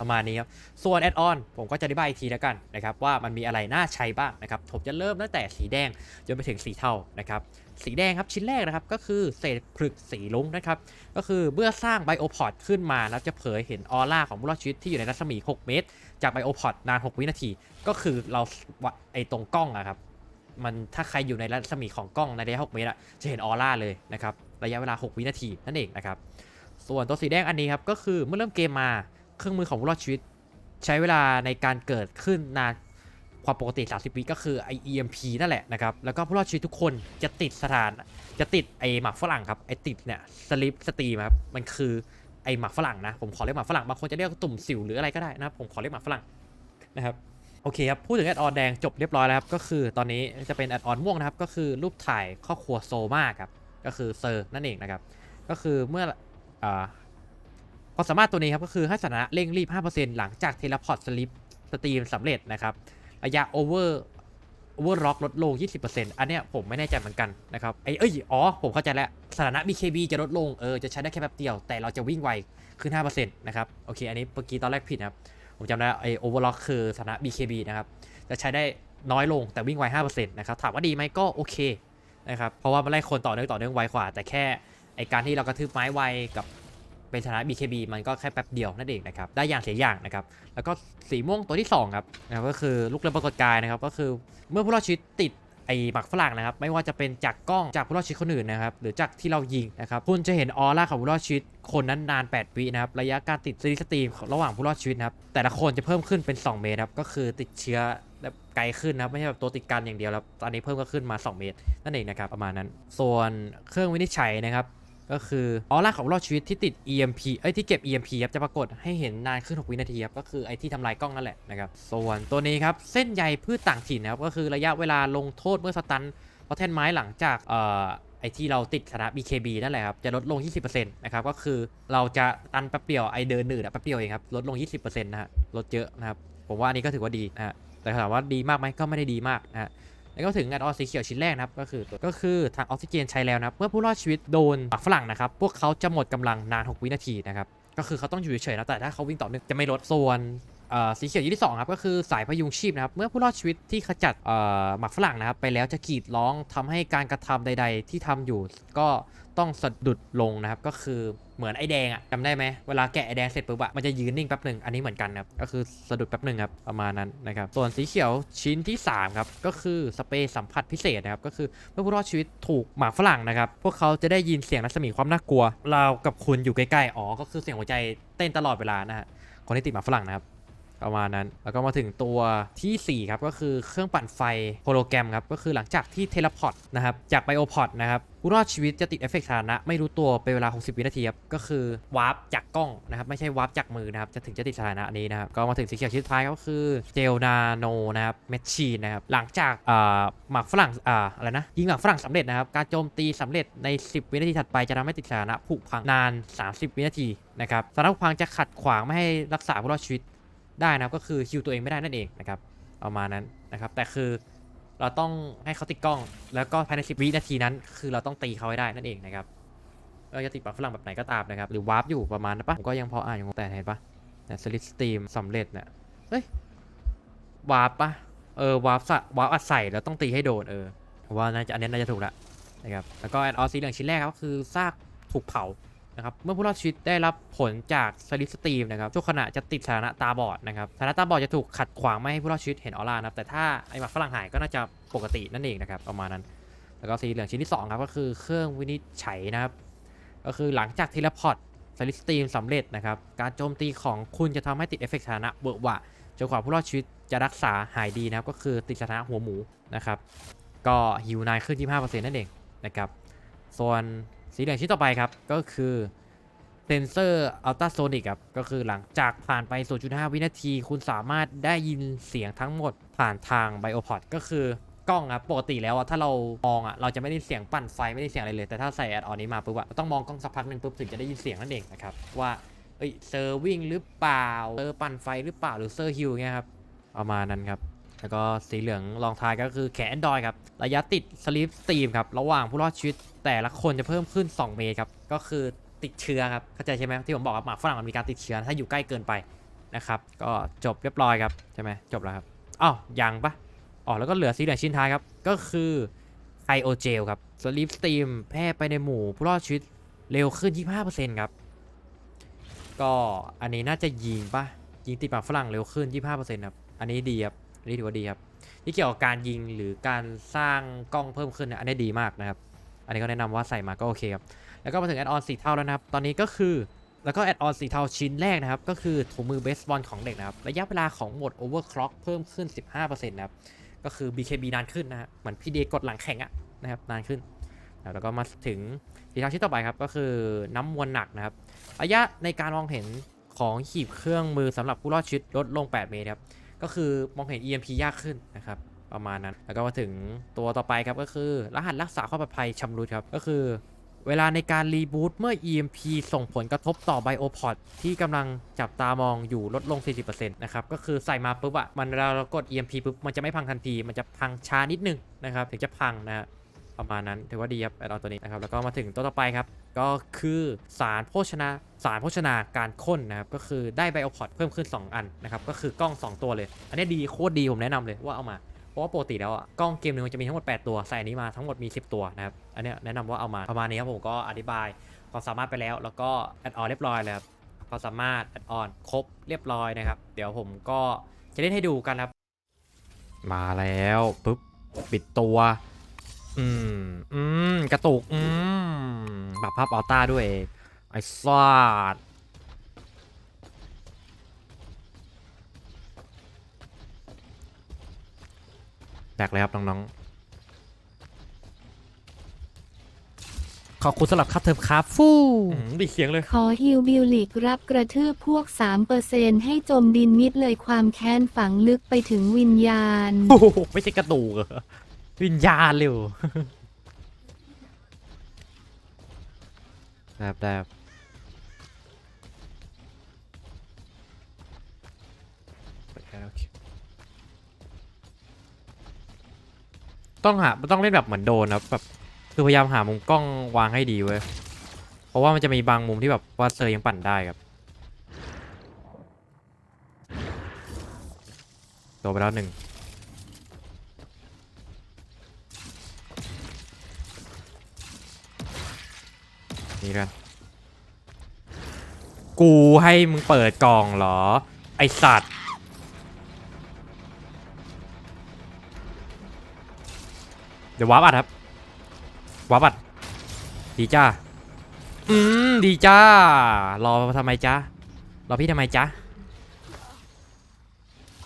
ประมาณนี้ครับ ส่วนแอดออนผมก็จะอธิบายอีกทีแล้วกันนะครับว่ามันมีอะไรน่าใช้บ้างนะครับผมจะเริ่มตั้งแต่สีแดงจนไปถึงสีเทานะครับสีแดงครับชิ้นแรกนะครับก็คือเศษผลึกสีลุ้งนะครับก็คือเมื่อสร้างไบโอพอดขึ้นมาแล้วจะเผยเห็นออร่าของผู้รอดชีวิตที่อยู่ในรัศมี 6 เมตร จากไบโอพอดนาน 6 วินาที ก็คือเราไอตรงกล้องอะครับมันถ้าใครอยู่ในรัศมีของกล้องในระยะ 6 เมตรอะจะเห็นออร่าเลยนะครับระยะเวลา 6 วินาทีนั่นเองนะครับส่วนตัวสีแดงอันนี้ครับก็คือเมื่อเริ่มเกมมา เครื่องมือของผู้รอดชีวิต ใช้เวลาในการเกิดขึ้นนานความปกติ 30 วิก็คือไอ EMP นั่นแหละนะครับ แล้วก็ผู้รอดชีวิตทุกคนจะติดสถาน จะติดไอหมักฝรั่งครับ ไอติดเนี่ยสลิปสตรีมครับ มันคือไอหมักฝรั่งนะ ผมขอเรียกหมักฝรั่ง บางคนจะเรียกว่าตุ่มสิวหรืออะไรก็ได้นะครับ ผมขอเรียกหมักฝรั่งนะครับ โอเคครับ พูดถึงแอดออนแดงจบเรียบร้อยแล้วครับ ก็คือตอนนี้จะเป็นแอดออนม่วงนะครับ ก็คือรูปถ่ายครอบครัวโซมาครับ ก็คือเซอร์นั่นเองนะครับ ก็คือเมื่ออ ความสามารถตัวนี้ครับก็คือให้สถานะเร่งรีบ 5%หลังจากเทเลพอร์ตสลิปสตรีมสำเร็จนะครับระยะโอเวอร์โอเวอร์ล็อกลดลง 20%อันเนี้ยผมไม่แน่ใจเหมือนกันนะครับไอเอ้ยอ๋อผมเข้าใจแล้วสถานะ BKB จะลดลงเออจะใช้ได้แค่แป๊บเดียว แต่เราจะวิ่งไวขึ้น 5%นะครับโอเค อันนี้เมื่อกี้ตอนแรกผิดนะครับผมจำได้ไอโอเวอร์ล็อกคือสถานะ BKB นะครับจะใช้ได้น้อยลงแต่วิ่งไว5%นะครับถามว่าดีไหมก็โอเคนะครับเพราะว่ามันไล่คนต่อเนื่องต่อเนื่องไวกว่า แต่แค่ไอการที่เรากระทืบไม้ไวกับ เป็นสถานะ BKB มันก็แค่แป๊บเดียวนั่นเองนะครับได้อย่างเสียอย่างนะครับแล้วก็สีม่วงตัวที่2ครับนะครับก็คือลูกเรือปรากฏกายนะครับก็คือเมื่อผู้รอดชีวิตติดไอ้หมักฝรั่งนะครับไม่ว่าจะเป็นจากกล้องจากผู้รอดชีวิตคนอื่นนะครับหรือจากที่เรายิงนะครับคุณจะเห็นออร่าของผู้รอดชีวิตคนนั้นนาน 8 วินะครับระยะการติดซีรีส์สตรีมระหว่างผู้รอดชีวิตนะครับแต่ละคนจะเพิ่มขึ้นเป็น 2 เมตรครับก็คือติดเชื้อแบบไกลขึ้นนะครับไม่ใช่แบบตัวติดกันอย่างเดียวแล้วตอนนี้เพิ่มก็ขึ้นมา 2 เมตร นั่นเองนะครับประมาณนั้น ส่วนเครื่องวินิจฉัยนะครับ ก็คือออร่าของรอดชีวิตที่ติด EMP เอ้ยที่เก็บ EMP ครับจะปรากฏให้เห็นนานขึ้น 6 วินาทีครับก็คือไอที่ทำลายกล้องนั่นแหละนะครับส่วนตัวนี้ครับเส้นใยพืชต่างถิ่นนะครับก็คือระยะเวลาลงโทษเมื่อสตันเพราะแท่นไม้หลังจากเอ่อไอที่เราติดสถานะ BKB นั่นแหละครับ จะลดลง 20%นะครับก็คือเราจะตันแป๊บเดียวไอเดินหนืดแป๊บเดียวเองครับลดลง 20%นะฮะลดเยอะนะครับผมว่าอันนี้ก็ถือว่าดีนะฮะแต่ถามว่าดีมากไหมก็ไม่ได้ดีมากนะฮะ แล้วก็ถึงงานออสีเขียวชิ้นแรกนะครับก็คือก็คือทางออกซิเจนใช้แล้วนะเมื่อผู้รอดชีวิตโดนปักฝรั่งนะครับพวกเขาจะหมดกำลังนาน 6 วินาทีนะครับก็คือเขาต้องอยู่เฉยๆนะแต่ถ้าเขาวิ่งต่อเนื่องจะไม่ลดส่วนออสีเขียวยี่ที่สองครับก็คือสายพยุงชีพนะครับเมื่อผู้รอดชีวิตที่ขจัดหมักฝรั่งนะครับไปแล้วจะกรีดร้องทำให้การกระทำใด ๆ ที่ทำอยู่ก็ ต้องสะดุดลงนะครับ ก็คือเหมือนไอ้แดงอะจำได้ไหมเวลาแกะไอ้แดงเสร็จปุ๊บอะมันจะยืนนิ่งแป๊บหนึ่งอันนี้เหมือนกันครับ ก็คือสะดุดแป๊บหนึ่งครับประมาณนั้นนะครับ ส่วนสีเขียวชิ้นที่สามครับ ก็คือสเปรย์สัมผัสพิเศษนะครับ ก็คือเมื่อผู้รอดชีวิตถูกหมาฝรั่งนะครับ พวกเขาจะได้ยินเสียงรัศมีความน่ากลัว เรากับคุณอยู่ใกล้ๆ อ๋อ ก็คือเสียงหัวใจเต้นตลอดเวลานะฮะ คนที่ติดหมาฝรั่งนะครับ ประมาณนั้น แล้วก็มาถึงตัวทีสี่ 4 ครับ ก็คือเครื่องปั่นไฟโฮโลแกรมครับ ก็คือหลังจากที่เทเลพอร์ตนะครับ จากไบโอพอดนะครับผู้รอดชีวิตจะติดเอฟเฟกต์สถานะ ไม่รู้ตัวเป็นเวลา 60 วินาทีครับ ก็คือวาร์ปจากกล้องนะครับ ไม่ใช่วาร์ปจากมือนะครับ จะถึงจะติดสถานะนี้นะครับ ก็มาถึงสีเขียวชิ้นสุดท้ายก็คือเจลนาโนนะครับแมชชีนนะครับ หลังจากอ่าหมากฝรั่งอ่าอะไรนะ ยิงหมากฝรั่งสำเร็จนะครับ การโจมตีสำเร็จใน 10 วินาทีถัดไปจะทำให้ติดสถานะผุพังนาน 30 วินาทีนะครับสถานะผุพังจะขัดขวางไม่ให้รักษาผู้รอดชีวิต ได้นะครับก็คือฮิวตัวเองไม่ได้นั่นเองนะครับประมาณนั้นนะครับ แต่คือเราต้องให้เขาติดกล้อง แล้วก็ภายใน10วินาทีนั้น คือเราต้องตีเขาให้ได้นั่นเองนะครับเราจะติดปากฝรั่งแบบไหนก็ตามนะครับ หรือวาร์ปอยู่ประมาณนั้นปะผมก็ยังพออ่านอยู่แต่เห็นปะเนี่ยสลิปสตรีมสำเร็จเนี่ยเฮ้ยวาร์ปปะเออวาร์ปสะวาร์ปอัดใส่แล้วต้องตีให้โดนเออว่าน่าจะอันนี้น่าจะถูกละนะครับแล้วก็แอดออสีเหลืองชิ้นแรกครับก็คือซากถูกเผา นะครับเมื่อผู้รอดชีวิตได้รับผลจากสลิปสตรีมนะครับช่วงขณะจะติดสถานะตาบอดนะครับสถานะตาบอดจะถูกขัดขวางไม่ให้ผู้รอดชีวิตเห็นออร่านะครับแต่ถ้าไอหมักฝรั่งหายก็น่าจะปกตินั่นเองนะครับประมาณนั้น แล้วก็สีเหลืองชิ้นที่สองครับก็คือเครื่องวินิจฉัยนะครับก็คือหลังจากเทเลพอร์ตสลิปสตรีมสำเร็จนะครับการโจมตีของคุณจะทำให้ติดเอฟเฟกต์สถานะเบอะหวะจนกว่าผู้รอดชีวิตจะรักษาหายดีนะครับก็คือติดสถานะหัวหมูนะครับก็ฮิวนายขึ้น25%นั่นเองนะครับส่วน สีเหลืองชิ้นต่อไปครับ ก็คือเซนเซอร์อัลตราโซนิกครับ ก็คือหลังจากผ่านไป 0.5 วินาที คุณสามารถได้ยินเสียงทั้งหมดผ่านทางไบโอพอดก็คือกล้องครับปกติแล้วอะถ้าเรามองอะเราจะไม่ได้เสียงปั่นไฟไม่ได้เสียงอะไรเลย แต่ถ้าใส่แอดออนนี้มาปุ๊บอะต้องมองกล้องสักพักหนึ่งปุ๊บถึงจะได้ยินเสียงนั่นเองนะครับว่าเอ้ยเซอร์วิ่งหรือเปล่าเซอร์ปั่นไฟหรือเปล่าหรือเซอร์ฮิลเงี้ยครับประมาณนั้นครับ แล้วก็สีเหลืองรองท้ายก็คือแขน Android ครับ ระยะติดสลิปสตรีมครับ ระหว่างผู้รอดชีวิต แต่ละคนจะเพิ่มขึ้น 2 เมตรครับ ก็คือติดเชื้อครับ เข้าใจใช่ไหมที่ผมบอกว่าหมาฝรั่งมันมีการติดเชื้อ ถ้าอยู่ใกล้เกินไปนะครับ ก็จบเรียบร้อยครับใช่ไหมจบแล้วครับอ้าวยังปะอ๋อแล้วก็เหลือสีเหลืองชิ้นท้ายครับ ก็คือไคโอเจลครับสลิปสตรีมแพร่ไปในหมู่ผู้รอดชีวิตเร็วขึ้น 25%ครับ ก็อันนี้น่าจะยิงปะยิงติดปากฝรั่งเร็วขึ้น 25%ครับ อันนี้ดีครับ อันนี้ถือว่าดีครับที่เกี่ยวกับการยิงหรือการสร้างกล้องเพิ่มขึ้นเนี่ยอันนี้ดีมากนะครับ อันนี้ก็แนะนำว่าใส่มาก็โอเคครับ แล้วก็มาถึงแอดออนสีเทาแล้วนะครับ ตอนนี้ก็คือแล้วก็แอดออนสีเทาชิ้นแรกนะครับ ก็คือถุงมือเบสบอลของเด็กนะครับ ระยะเวลาของโหมด Overclock เพิ่มขึ้น 15%นะครับ ก็คือ BKB นานขึ้นนะฮะเหมือนพี่เดกดหลังแข็งอะนะครับนานขึ้น แล้วก็มาถึงสีเทาชิ้นต่อไปครับ ก็คือน้ำมวลหนักนะครับ ระยะในการมองเห็นของขีบเครื่องมือสำหรับผู้รอดชีวิตลดลง 8 เมตรครับ ก็คือมองเห็น EMP ยากขึ้นนะครับประมาณนั้น แล้วก็มาถึงตัวต่อไปครับก็คือ รหัสรักษาความปลอดภัยชำรุดครับ ก็คือ เวลาในการรีบูตเมื่อ EMP ส่งผลกระทบต่อไบโอพอดที่กำลังจับตามองอยู่ลดลง 40%นะครับ ก็คือใส่มาปุ๊บอะมันเวลาเรากด EMP ปุ๊บมันจะไม่พังทันที มันจะพังช้านิดนึงนะครับ ถึงจะพังนะฮะ ประมาณนั้นถือว่าดีครับแอดออนตัวนี้นะครับแล้วก็มาถึงตัวต่อไปครับ ก็คือสารโภชนาสารโภชนาการข้นนะครับก็คือได้ไบโอพอดเพิ่มขึ้น 2 อันนะครับก็คือกล้อง 2 ตัวเลย อันนี้ดีโคตรดีผมแนะนำเลยว่าเอามาเพราะว่าปกติแล้วอะกล้องเกมหนึ่งมันจะมีทั้งหมด 8 ตัว ใส่อันนี้มาทั้งหมดมี 10 ตัวนะครับอันนี้แนะนำว่าเอามาประมาณนี้ครับผมก็อธิบายความสามารถไปแล้ว แล้วก็แอดออนเรียบร้อยแล้วครับความสามารถแอดออนครบเรียบร้อยนะครับ เดี๋ยวผมก็จะเล่นให้ดูกันครับ มาแล้วปุ๊บปิดตัว อืม อืม กระตุก อืมปรับภาพอัลต้าด้วย ไอ้ซาดแบกเลยครับ น้อง ๆ ขอบคุณสำหรับค่าเทอมครับฟู่อืมดีเสียงเลย ขอฮิวบิลลิกรับกระทืบพวก 3%ให้จมดินมิดเลยความแค้นฝังลึกไปถึงวิญญาณ โอ้โหไม่ใช่กระดูกเหรอ วิญญาณเร็วครับได้ครับต้องหาต้องเล่นแบบเหมือนโดนนะแบบคือพยายามหามุมกล้องวางให้ดีเว้ยเพราะว่ามันจะมีบางมุมที่แบบว่าเซอร์ยังปั่นได้ครับโดนไปแล้วหนึ่ง นี่กัน กูให้มึงเปิดกล่องเหรอ ไอสัตว์ เดี๋ยววาร์ปอัดครับ วาร์ปอัด ดีจ้า อืม ดีจ้า รอทำไมจ้ารอพี่ทำไมจ้า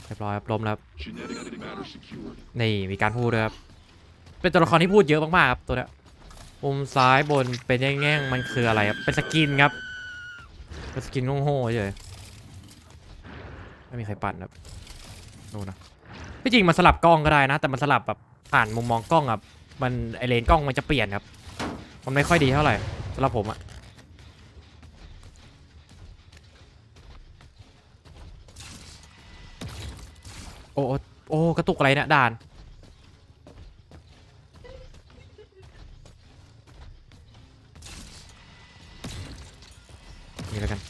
เรียบร้อยครับล้มแล้วครับนี่ มีการพูดด้วยครับ เป็นตัวละครที่พูดเยอะมากๆครับตัวเนี้ย มุมซ้ายบนเป็นแง่งๆมันคืออะไรครับเป็นสกินครับเป็นสกินโง่ๆเฉยไม่มีใครปั่นครับดูนะที่จริงมันสลับกล้องก็ได้นะ แต่มันสลับแบบผ่านมุมมองกล้องอะมันไอเลนกล้องมันจะเปลี่ยนครับ มันไม่ค่อยดีเท่าไหร่สำหรับผมอะโอ้โอ้โอ้กระตุกอะไรเนี่ยด่าน นี่แล้วกัน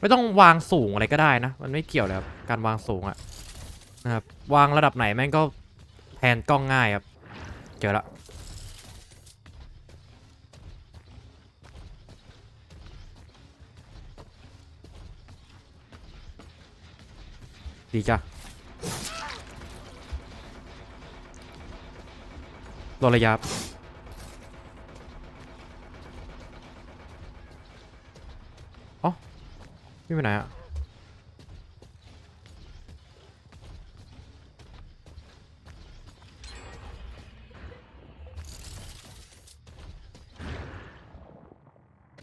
ไม่ต้องวางสูงอะไรก็ได้นะ มันไม่เกี่ยวเลยครับการวางสูงอะนะครับวางระดับไหนแม่งก็แทนกล้องง่ายครับเจอละดีจ้ะลดระยะพี่ไปไหนอะ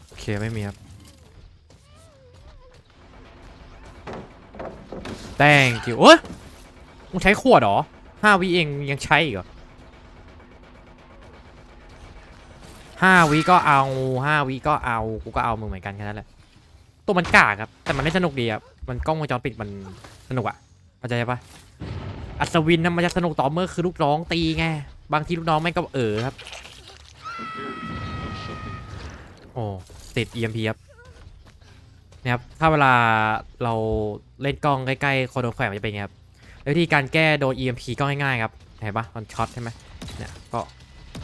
โอเค ไม่มีครับแตงกิวเอ้ยมึงใช้ขวดเหรอห้าวิเองยังใช้อีกเหรอห้าวิก็เอาห้าวิก็เอา กูก็เอามึงเหมือนกันแค่นั้นแหละ ตัวมันกากครับ แต่มันไม่สนุกดีครับมันกล้องวงจรปิดมันสนุกอะเข้าใจปะอัศวินนะมันจะสนุกต่อเมื่อคือลูกน้องตีไงบางทีลูกน้องแม่ก็เออครับ โอ้ติด EMP ครับนะครับถ้าเวลาเราเล่นกล้องใกล้ๆคนโดนแขวนมันจะเป็นไงครับวิธีการแก้โดน EMP ก็ง่ายๆครับเห็นปะมันช็อตใช่ไหมเนี่ยก็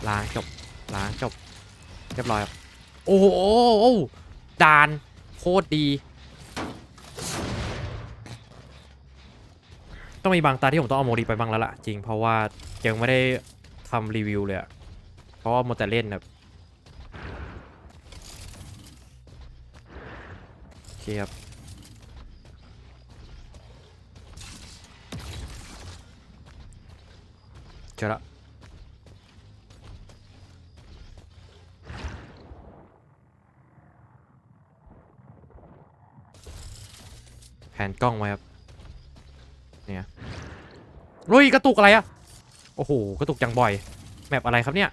ล้างจบล้างจบเรียบร้อยครับโอ้โหด่าน โคตรดี ต้องมีบางตาที่ผมต้องเอาโมดีไปบ้างแล้วล่ะ จริงเพราะว่ายังไม่ได้ทำรีวิวเลยอะเพราะว่าโมแต่เล่นแบบโอเคครับเจอละ นกล้องไว้ครับเนี่ยลุยกระตุกอะไรอะโอ้โหกระตุกจังบ่อย แมปอะไรครับเนี่ย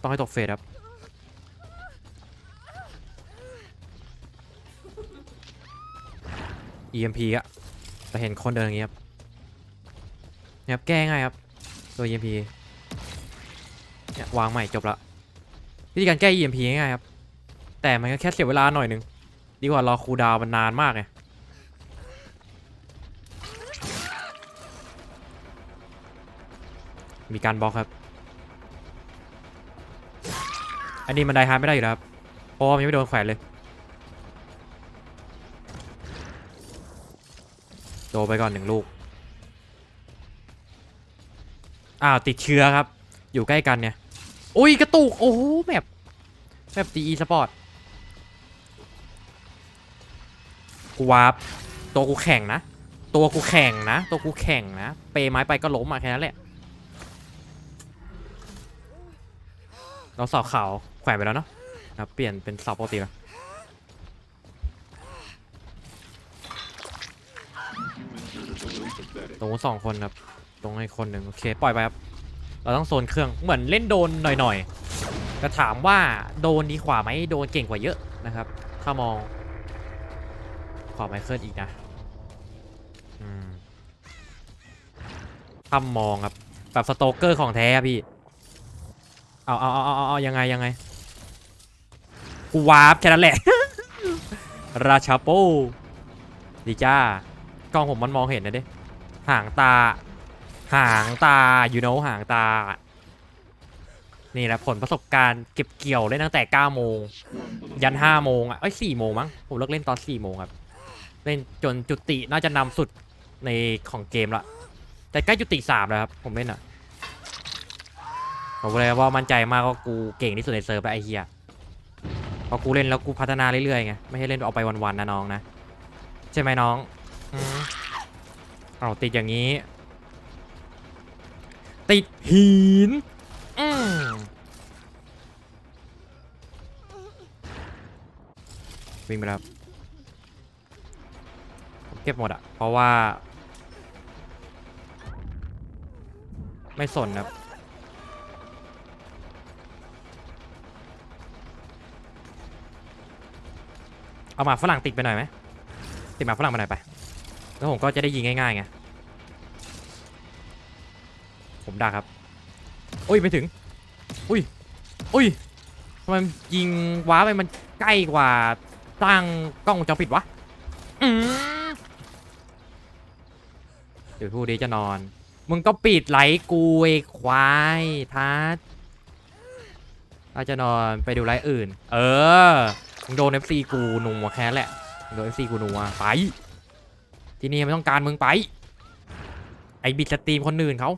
ต้องให้ตกเฟสครับ EMP อะแต่เห็นคนเดินอย่างงี้ครับเนี่ยครับแก้ง่ายครับตัว EMP เนี่ยวางใหม่จบละวิธีการแก้ EMP ง่ายครับ แต่มันก็แค่เสียเวลาหน่อยนึง ดีกว่ารอคูดาวมันนานมากไงมีการบล็อกครับ อันนี้มันไดฮาร์ไม่ได้อยู่แล้วครับเพราะมันยังไม่โดนแขวนเลย โดนไปก่อนหนึ่งลูก อ้าว ติดเชื้อครับ อยู่ใกล้กันเนี่ย อุ้ย กระตุก โอ้โหแมปแมปดีสปอร์ต กูวาร์ปตัวกูแข่งนะ ตัวกูแข่งนะ ตัวกูแข่งนะ เปย์ไม้ไปก็ล้มมาแค่นั้นแหละ เราเสาขาวแขวนไปแล้วเนาะนะเปลี่ยนเป็นเสาปกติแล้วตรงนู้นสองคนครับ ตรงไอ้คนหนึ่งโอเคปล่อยไปครับ เราต้องโซนเครื่องเหมือนเล่นโดนหน่อยๆแต่ถามว่าโดนดีกว่าไหมโดนเก่งกว่าเยอะนะครับ ถ้ามอง ขอไมเคิลอีกนะอืมถ้ามองครับ แบบสโตเกอร์ของแท้พี่ เอาเอาเอาเอาเอายังไงยังไง กูวาร์ปแค่นั้นแหละ ราชาโปดีจ้ากล้องผมมันมองเห็นนะเด้หางตา หางตา you know หางตา นี่แหละผลประสบการณ์เก็บเกี่ยวเล่นตั้งแต่9โมงยัน5โมงอะเอ้ย4โมงมั้งผมเลิกเล่นตอน4โมงครับ เล่นจนจุติน่าจะนำสุดในของเกมละแต่ใกล้จุติ3แล้วครับผมเล่นอะผมเลยว่ามั่นใจมากว่ากูเก่งที่สุดในเซิร์ฟไอเฮียพอกูเล่นแล้วกูพัฒนาเรื่อยๆไงไม่ให้เล่นเอาไปวันๆนะน้องนะใช่ไหมน้องอเอาติดอย่างนี้ ติดหินวิ่งไปแล้วครับ เก็บหมดอะเพราะว่า ไม่สนครับเอาหมาฝรั่งติดไปหน่อยไหมติดหมาฝรั่งมาหน่อยไป แล้วผมก็จะได้ยิงง่ายๆไงผมดักครับอุ้ยไปถึง อุ้ยอุ้ยทำไมยิงว้าไปมันใกล้กว่าตั้งกล้องวงจอปิดวะอืม ดี๋ยวพูดดีจะนอน มึงก็ปิดไหลกูไอ้ควายทัดถ้าจะนอนไปดูไลค์อื่น เออ มึงโดน FC กูหนัวแค่แหละมึงโดน FC กูหนัวไป ที่นี่ไม่ต้องการมึงไป ไอ้บิดสตรีมคนอื่นเขา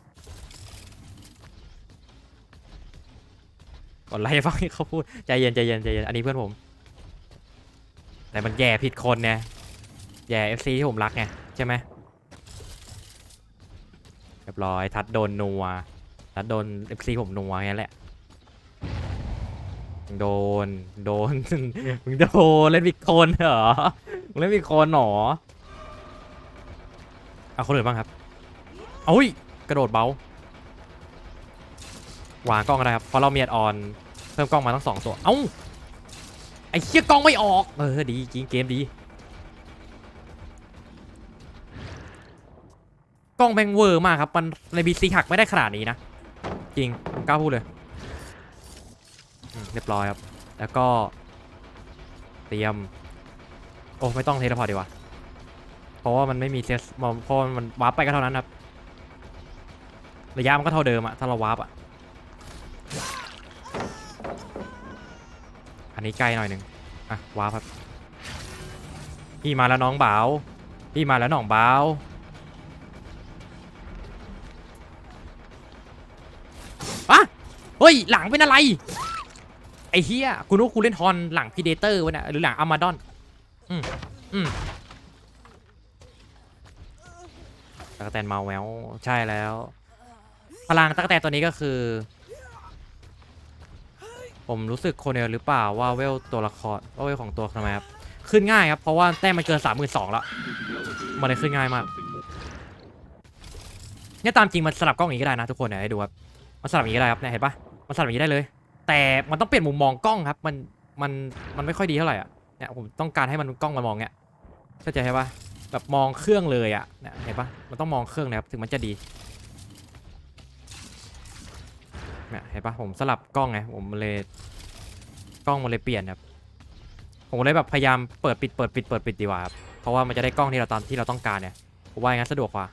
ก่อนไล่ฟังให้เขาพูดใจเย็นใจเย็นใจเย็นอันนี้เพื่อนผม แต่มันแย่ผิดคนเนี่ยแย่ FC ที่ผมรักไงใช่ไหม เรียบร้อย ทัดโดนนัว ทัดโดน FC ผมนัวแค่นั้นแหละ โดน โดน มึงโดนเล่นบิดคนเหรอ มึงเล่นบิดคนเหรอเอาคนอื่นบ้างครับเอ้ย กระโดดเบาวางกล้องก็ได้ครับ เพราะเราเมีแอดออน เพิ่มกล้องมาทั้งสองตัว เอ้า ไอ้เชี่ยกล้องไม่ออก เออ ดีจริงเกมดี ล้องแบงเวอร์มากครับ มันในบีซีหักไม่ได้ขนาดนี้นะ จริงผมกล้าพูดเลยเรียบร้อยครับ แล้วก็ เตรียม โอ้ ไม่ต้องเทเลพอร์ตดีกว่า เพราะว่ามันไม่มีเซสมเพราะมันวาร์ปไปก็เท่านั้นครับ ระยะมันก็เท่าเดิมอะถ้าเราวาร์ปอะอันนี้ใกล้หน่อยหนึ่งอะวาร์ปครับ พี่มาแล้วน้องบ่าว พี่มาแล้วน้องบ่าว ยหลังเป็นอะไร ไอ้เฮียกูนึกกูเล่นฮอนหลังพีเดเตอร์วะเนี่ยหรือหลังอามาดอน อืมอืมตะกแตนเมาแววใช่แล้ว พลังตะกแตนตัวนี้ก็คือ ผมรู้สึกโคเนลหรือเปล่าว่าเวลตัวละครว่าเวลของตัวทำไมครับขึ้นง่ายครับ เพราะว่าแต้มมันเกินสามหมื่นสองแล้วมันเลยขึ้นง่ายมากเนี่ยตามจริงมันสลับกล้องอย่างนี้ก็ได้นะทุกคนเนี่ยให้ดูครับมันสลับอย่างนี้ได้ครับเนี่ยเห็นปะ มันสลับอย่างนี้ได้เลย แต่มันต้องเปลี่ยนมุมมองกล้องครับ มันมันมันไม่ค่อยดีเท่าไหร่อะเนี่ยผมต้องการให้มันกล้องมันมองเนี้ยเข้าใจใช่ปะแบบมองเครื่องเลยอะเนี่ยเห็นปะมันต้องมองเครื่องนะครับถึงมันจะดีเนี่ยเห็นปะผมสลับกล้องไงผมเลยกล้องมันเลยเปลี่ยนครับผมเลยแบบพยายามเปิดปิดเปิดปิดเปิดปิดดีกว่าครับเพราะว่ามันจะได้กล้องที่เราตามที่เราต้องการเนี่ยผมว่าอย่างนั้นสะดวกกว่า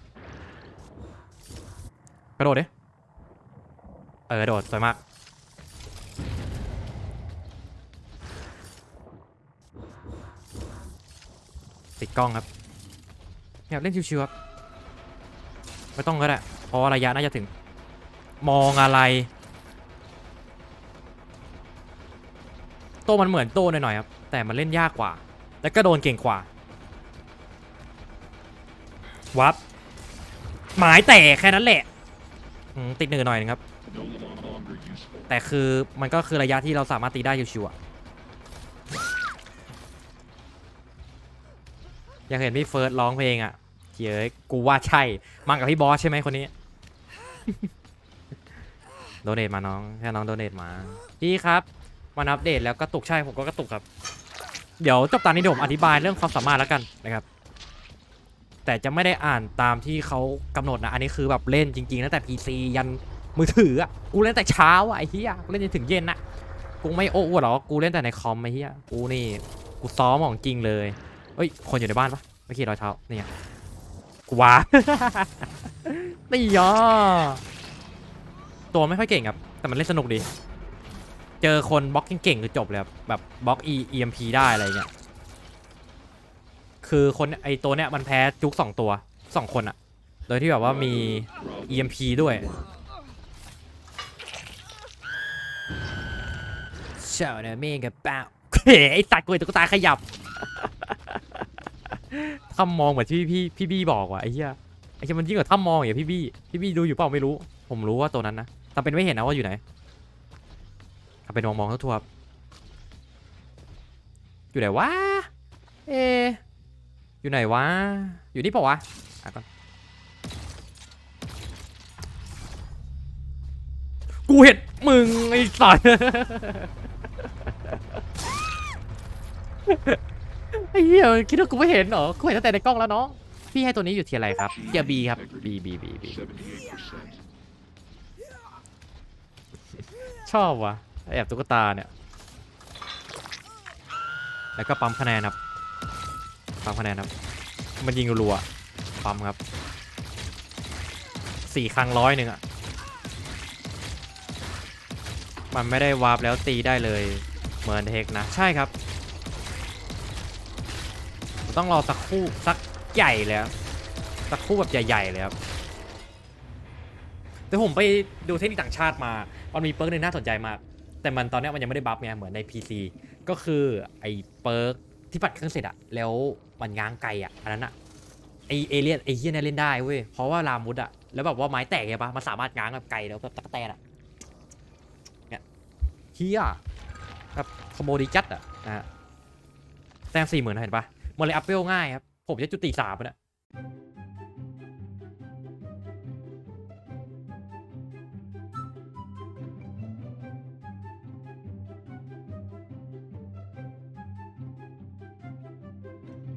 กระโดดดิเออกระโดดสวยมาก ติดกล้องครับอยากเล่นชิวๆครับไม่ต้องก็ได้เพราะระยะน่าจะถึง มองอะไร โตมันเหมือนโตหน่อยๆครับ แต่มันเล่นยากกว่า แล้วก็โดนเก่งกว่า วับ หมายแต่แค่นั้นแหละ ติดเหนือหน่อยนึงครับ แต่คือมันก็คือระยะที่เราสามารถตีได้ชิวๆอะ อยากเห็นพี่เฟิร์สร้องเพลงอะเย้ยกูว่าใช่มากับพี่บอสใช่ไหมคนนี้ โดเนทมาน้องแค่น้องโดเนทมา พี่ครับมันอัปเดตแล้วกระตุกใช่ผมก็กระตุกครับ เดี๋ยวจบตอนนี้เดี๋ยวผมอธิบายเรื่องความสามารถแล้วกันนะครับ แต่จะไม่ได้อ่านตามที่เขากำหนดนะ อันนี้คือแบบเล่นจริงๆตั้งแต่ PC ยันมือถืออะกูเล่นแต่เช้าอะไอ้เหี้ยกูเล่นจนถึงเย็นอะกูไม่โอ้อวดหรอกกูเล่นแต่ในคอมไอ้เหี้ยกูนี่กูซ้อมของจริงเลย เฮ้ย คนอยู่ในบ้านปะไม่ขี่รอยเท้า นี่ไงกูว้านี่ยอตัวไม่ค่อยเก่งครับ แต่มันเล่นสนุกดี เจอคนบล็อกเก่งๆคือจบเลยครับแบบบล็อก E EMP ได้อะไรเงี้ย คือคนไอตัวเนี้ยมันแพ้จุกสองตัวสองคนอะโดยที่แบบว่ามี EMP ด้วยเจ้าเนี่ยเมกับเปล่าเฮ้ยไอสัตว์กูเห็นตุ๊กตาขยับ ถ้ามองเหมือนที่พี่พี่บี้บอกว่ะไอ้เหี้ยไอ้เหี้ยมันยิ่งกว่าถ้ามองอย่างพี่บี้พี่บี้ดูอยู่เปล่าไม่รู้ ผมรู้ว่าตัวนั้นนะทำเป็นไม่เห็นนะว่าอยู่ไหนทำเป็นมองมองทั่วๆครับอยู่ไหนวะเออยู่ไหนวะอยู่นี่เปล่าวะอะก่อนกูเห็นมึงไอ้สัส ไอ้เหี้ยคิดว่ากูไม่เห็นเหรอกูเห็นตั้งแต่ในกล้องแล้วน้อง พี่ให้ตัวนี้อยู่ที่อะไรครับเกียร์บีครับบีบีบีบีชอบว่ะแอบตุ๊กตาเนี่ย แล้วก็ปั๊มคะแนนครับ ปั๊มคะแนนครับ มันยิงรัวๆปั๊มครับสี่ครั้งร้อยหนึ่งอะมันไม่ได้วาร์ปแล้วตีได้เลยเหมือนเทคนะ ใช่ครับ ต้องรอสักคู่สักใหญ่เลยครับสักคู่แบบใหญ่ๆเลยครับแต่ผมไปดูเทคนิคต่างชาติมา มันมีเปิร์กหนึงน่าสนใจมาก แต่มันตอนนี้มันยังไม่ได้บัฟไงเหมือนใน PC ก็คือไอ้เปิร์กที่ปัดเครื่องเสร็จอะแล้วมันง้างไกลอะอันนั้นอะไอเอเลียนไอเฮียเนี่ยเล่นได้เว้ยเพราะว่าลามุดอะแล้วแบบว่าไม้แตกไงปะมันสามารถง้างแบบไกลแล้วแบบตะกแตนอะเนี่ยเฮียแบบขโมยดีจัดอะนะฮะแต้มสี่หมื่นเห็นปะ มันเลยอัพเปลง่ายครับ ผมจะจุดตีสามนะ